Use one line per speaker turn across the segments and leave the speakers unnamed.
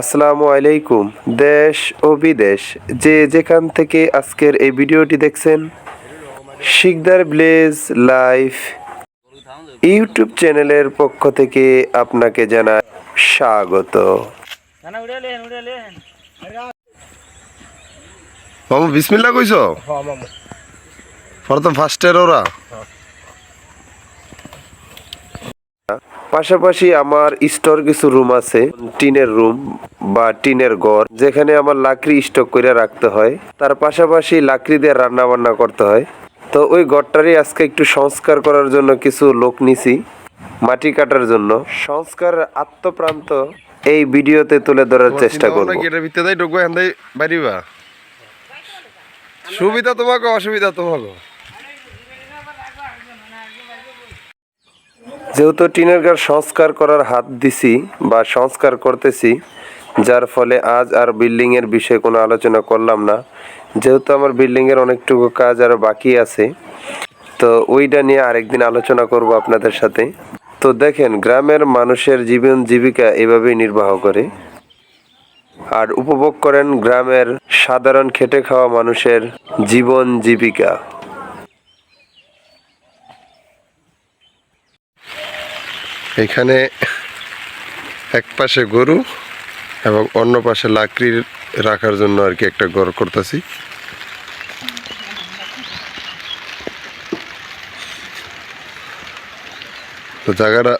আসসালামু আলাইকুম দেশ ও বিদেশ। যে যেখান থেকে আজকের এই ভিডিওটি দেখছেন শিকদার ব্লেজ লাইফ ইউটিউব চ্যানেলের পক্ষ থেকে আপনাকে জানাই স্বাগত। মামু বিসমিল্লা কইছ?
হ্যাঁ মামু।
প্রথম ফার্স্টের ওরা। পাশাপাশি আমার স্টোর কিছু রুম আছে টিনের রুম বা টিনের ঘর যেখানে আমার লাকড়ি স্টক করে রাখতে হয়। তার পাশাপাশি লাকড়ি দিয়ে রান্না বান্না করতে হয়। তো ওই ঘরটারই আজকে একটু সংস্কার করার জন্য কিছু লোক নিছি মাটি কাটার জন্য। সংস্কার আত্মপ্রান্ত এই ভিডিওতে তুলে ধরার চেষ্টা করব।
এটার ভিতরে ঢুকবো এখান থেকে বাড়িবা সুবিধা তোমাকে অসুবিধা তোমাকে?
যেহেতু টিনের ঘর সংস্কার করার হাত দিছি বা সংস্কার করতেছি, যার ফলে আজ আর বিল্ডিং এর বিষয়ে কোনো আলোচনা করলাম না। যেহেতু আমার বিল্ডিং এর অনেকটুকু কাজ আরও বাকি আছে, তো ওইটা নিয়ে আরেকদিন আলোচনা করব আপনাদের সাথে। তো দেখেন, গ্রামের মানুষের জীবন জীবিকা এভাবেই নির্বাহ করে। আর উপভোগ করেন গ্রামের সাধারণ খেটে খাওয়া মানুষের জীবন জীবিকা।
এখানে এক পাশে গরু এবং অন্য পাশে লাকড়ি রাখার জন্য আর কি একটা ঘর করতেছি। তো জায়গাটা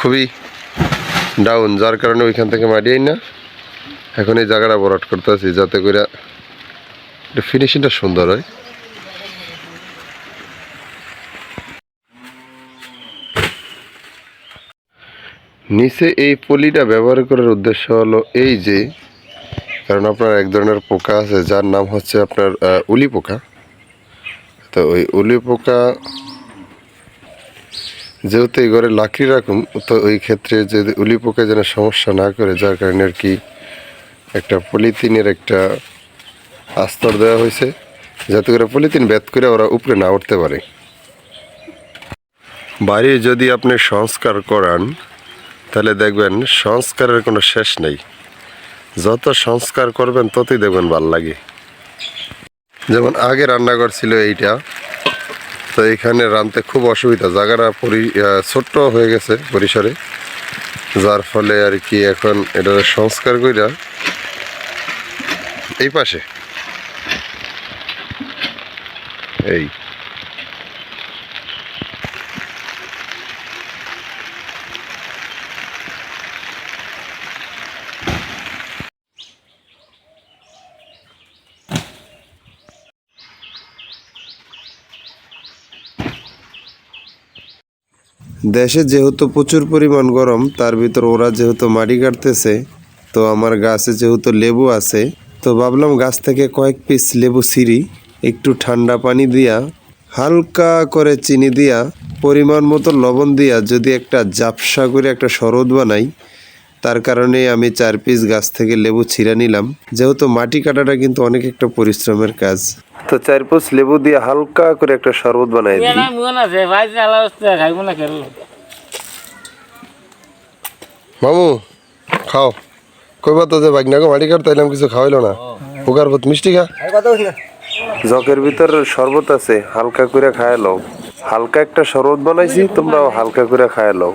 খুবই ডাউন যার কারণে ওইখান থেকে মারিয়াই না। এখন এই জায়গাটা বরাট করতেছি, যাতে করে ফিনিশিংটা সুন্দর হয়। নিচে এই পলিটা ব্যবহার করার উদ্দেশ্য হলো এই যে, কারণ আপনার এক ধরনের পোকা আছে, যার নাম হচ্ছে আপনার উলি পোকা। তো ওই উলি পোকা যেহেতু এই ঘরে লাকড়ি রাখুন, তো ওই ক্ষেত্রে যে উলি পোকা যেন সমস্যা না করে, যার কারণে আর কি একটা পলিথিনের একটা আস্তর দেওয়া হয়েছে, যাতে করে পলিথিন ব্যাত করে ওরা উপরে না উঠতে পারে। বাড়ি যদি আপনি সংস্কার করান তাহলে দেখবেন সংস্কারের কোনো শেষ নেই। যত সংস্কার করবেন, ততই দেখবেন ভালো লাগে। যেমন আগে রান্নাঘর ছিল এইটা, তো এখানে রানতে খুব অসুবিধা। জায়গাটা পরি ছোট্ট হয়ে গেছে পরিসরে। যার ফলে আর কি এখন এটা সংস্কার কইরা এই পাশে। এই।
দেশে যেহেতু প্রচুর পরিমাণ গরম, তার ভিতর ওরা যেহেতু মাটি কাটতেছে, তো আমার গাছে যেহেতু লেবু আছে, তো ভাবলাম গাছ থেকে কয়েক পিস লেবু সিঁড়ি একটু ঠান্ডা পানি দিয়া, হালকা করে চিনি দিয়া, পরিমাণ মতো লবণ দিয়া যদি একটা জাপসা করে একটা শরবত বানাই তার কারণে আমি চার পিস গাছ থেকে লেবু ছিঁড়ে নিলাম। যেহেতু মাটি কাটাটা কিন্তু অনেক একটা পরিশ্রমের কাজ। তো চার পিস লেবু দিয়ে হালকা করে একটা শরবত বানাই দিই।
মামু খাও। কইবা তো যে বাইকনাকে মাটি কাটতে এলাম কিছু খাওয়াইলো না। পোকার ভূত মিষ্টি খা।
জকের ভিতর শরবত আছে হালকা করে খায় লও। হালকা একটা শরবত বানাইছি তোমরাও হালকা করে খায় লও।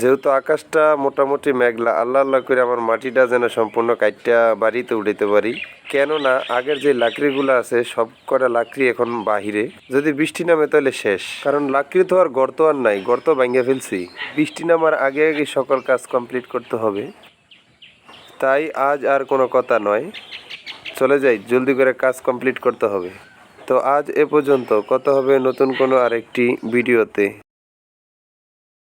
যেহেতু আকাশটা মোটামুটি মেঘলা, আল্লাহ আল্লাহ করে আমার মাটিটা যেন সম্পূর্ণ কাইটটা বাড়িতে উঠাইতে পারি। কেননা, আগের যে লাকড়িগুলো আছে, সব কটা লাকড়ি এখন বাহিরে। যদি বৃষ্টি নামে তাহলে শেষ। কারণ লাকড়ি তো আর গর্ত আর নাই, গর্ত ভাঙ্গে ফেলছি। বৃষ্টি নামার আগে আগে সকল কাজ কমপ্লিট করতে হবে। তাই আজ আর কোনো কথা নয়। চলে যাই, জলদি করে কাজ কমপ্লিট করতে হবে। তো আজ এ পর্যন্ত কত হবে নতুন কোনো আরেকটি ভিডিওতে।